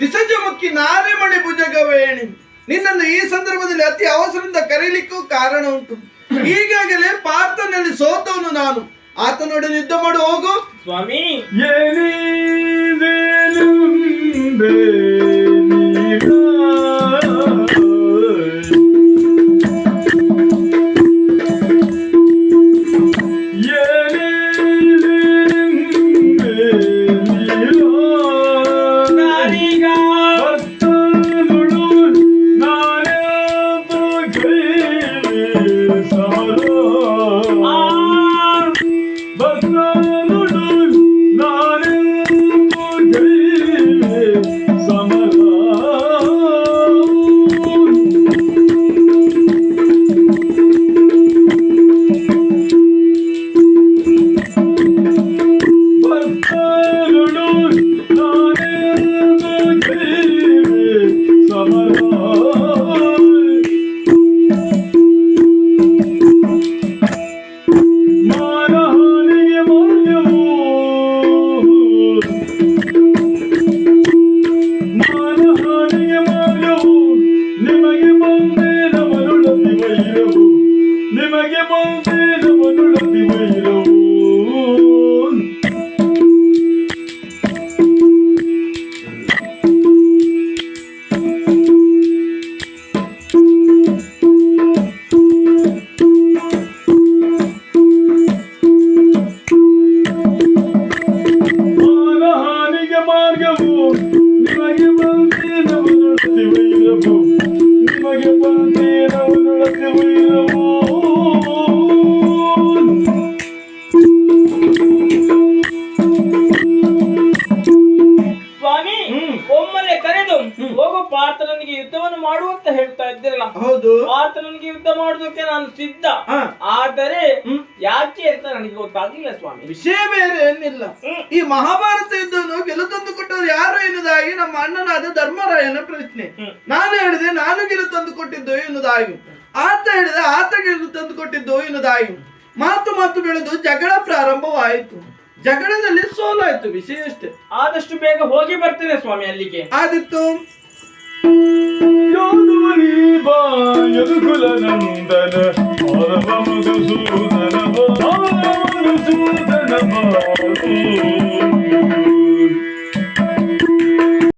ದಿಸಜಮುಖಿ ನಾರೆಮಣಿ ಭುಜಗವೇಣಿ. ನಿನ್ನನ್ನು ಈ ಸಂದರ್ಭದಲ್ಲಿ ಅತಿ ಅವಸರದಿಂದ ಕರೀಲಿಕ್ಕೂ ಕಾರಣ ಉಂಟು. ಈಗಾಗಲೇ ಪಾರ್ಥನಲ್ಲಿ ಸೋತವನು ನಾನು. ಆತನೊಡನೆ ಯುದ್ಧ ಮಾಡು ಹೋಗು. ಸ್ವಾಮಿ. Lord. ಪಾರ್ಥನಿಗೆ ಯುದ್ಧವನ್ನು ಮಾಡುವಂತ ಹೇಳ್ತಾ ಇದ್ದಿರಲ್ಲ ಹೌದು. ಪಾರ್ಥನಿಗೆ ಯುದ್ಧ ಮಾಡುವುದಕ್ಕೆ ನಾನು ಸಿದ್ಧ. ಆದರೆ ಯಾಕೆ ಅಂತ ನನಗೆ ಗೊತ್ತಾಗ್ಲಿಲ್ಲ ಸ್ವಾಮಿ. ವಿಷಯ ಬೇರೆ ಏನಿಲ್ಲ. ಈ ಮಹಾಭಾರತ ಯುದ್ಧವನ್ನು ಗೆಲು ತಂದು ಕೊಟ್ಟವರು ಯಾರು ಎನ್ನುವುದಾಗಿ ನಮ್ಮ ಅಣ್ಣನಾದ ಧರ್ಮರಾಯನ ಪ್ರಶ್ನೆ. ನಾನು ಹೇಳಿದೆ ನಾನು ಗೆಲು ತಂದು ಕೊಟ್ಟಿದ್ದು ಎನ್ನುವುದಾಗಿ. ಆತ ಹೇಳಿದೆ ಆತ ಗೆಲು ತಂದು ಕೊಟ್ಟಿದ್ದು ಎನ್ನುವುದಾಗಿ. ಮಾತು ಮಾತು ಬೆಳೆದು ಜಗಳ ಪ್ರಾರಂಭವಾಯಿತು. ಜಗಳದಲ್ಲಿ ಸೋಲಾಯ್ತು ವಿಷಯ ಅಷ್ಟೇ. ಆದಷ್ಟು ಬೇಗ ಹೋಗಿ ಬರ್ತೇನೆ ಸ್ವಾಮಿ ಅಲ್ಲಿಗೆ. ಆದಿತ್ತು Yoluma riba yakılanından Arabamı da